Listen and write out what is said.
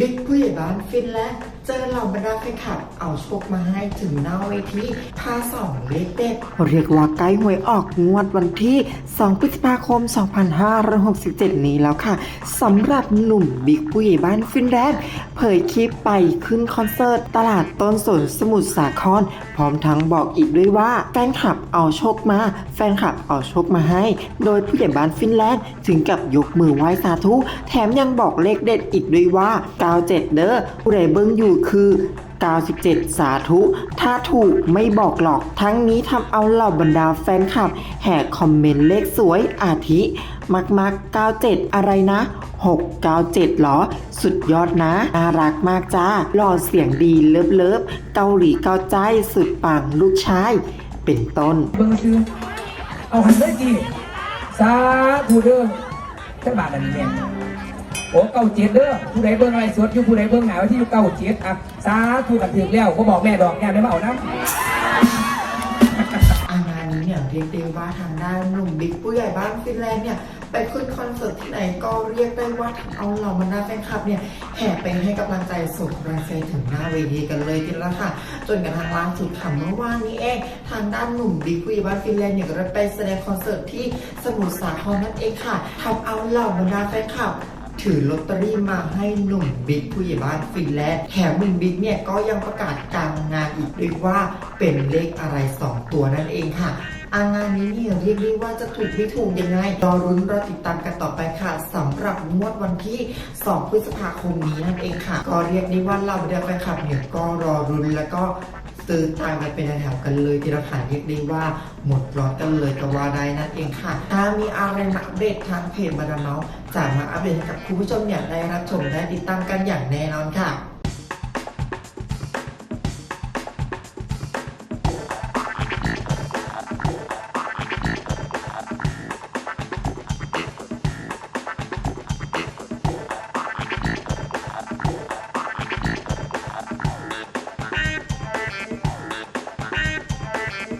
บิ๊กผู้ เจอเหล่าบรรดาแฟนคลับเอาโชคมาให้ถึงหน้าเวทีพาสองเลขเด็ดเรียกว่าใกล้หวยออกงวดวันที่ 2 พฤษภาคม 2567 นี้แล้วค่ะสำหรับหนุ่มบิ๊กผู้ใหญ่บ้านฟินแลนด์เผยคลิปไปขึ้นคอนเสิร์ตตลาดต้นสนสมุทรสาคร พร้อมทั้งบอกอีกด้วยว่าแฟนคลับเอาโชคมา แฟนคลับเอาโชคมาให้ โดยผู้ใหญ่บ้านฟินแลนด์ถึงกับยกมือไหว้สาธุ แถมยังบอกเลขเด็ดอีกด้วยว่า 97 เด้อผู้ใดเบิ้งอยู่คือ 97 สาธุ ถ้าถูกไม่บอกหรอก ทั้งนี้ทำเอาเหล่าบรรดาแฟนคลับ แห่คอมเมนต์เลขสวยอาทิมักมัก97 อะไรนะ 697หรอ สุดยอดนะ น่ารักมากจ้าหล่อเสียงดีเลิฟเลิฟเกาหลีเกาใจสุดปังลูกชาย เป็นต้น เบิ่งคือเอาหันได้ดีสาธุเด้อจักบาทอันนี้เนี่ย โอ้เก้าเจ็ดเด้อผู้ใดเบิ่งอะไรสวดอยู่ผู้ใดเบิ่งหนาวที่อยู่เก้าเจ็ดอะสาธุกันถึงแล้วก็บอกแม่ดอกแม่ได้มาเอาน้ำอางานนี้เนี่ยเรียกได้ว่าทางด้านหนุ่มบิ๊กผู้ใหญ่บ้านฟินแลนด์เนี่ยไปขึ้นคอนเสิร์ตที่ไหนก็เรียกได้ว่าทำเอาเหล่าบรรดาแฟนคลับเนี่ยแห่ไปให้กำลังใจส่งแรงใจถึงหน้าเวทีกันเลยทีละค่ะ จนกระทั่งล่าสุดค่ะเมื่อวานนี้เองทางด้านหนุ่มบิ๊กผู้ใหญ่บ้านฟินแลนด์เนี่ยก็ไปแสดงคอนเสิร์ตที่สมุทรสาครนั่นเองค่ะทำเอาเหล่าบรรดาแฟนคลับ ถือลอตเตอรี่มาให้หนุ่มบิ๊กผู้ใหญ่บ้านฟินแลนด์แถมหนุ่มบิ๊กเนี่ยก็ยังประกาศกลางงานอีกด้วยว่าเป็นเลขอะไร 2 ตัวนั่นเองค่ะอางานนี้เนี่ยเรียกได้ว่าจะถูกไม่ถูกยังไงรอรุ้นรอติดตามกันต่อไปค่ะสำหรับงวดวันที่ 2 พฤษภาคมนี้นั่นเองค่ะ ก็เรียกได้ว่าเราบรรดาแฟนคลับเนี่ยก็รอรุ้นแล้วก็ ซื้อตามกันเป็นแถวๆกันเลยทีละขายเรียกได้ว่าหมดร้อนกันเลยก็ว่าได้นั่นเองค่ะ ถ้ามีอะไรมาอัปเดตทางเพจมาดามเมาส์จะมาอัปเดตให้กับคุณผู้ชมเนี่ยได้รับชมและติดตามกันอย่างแน่นอนค่ะ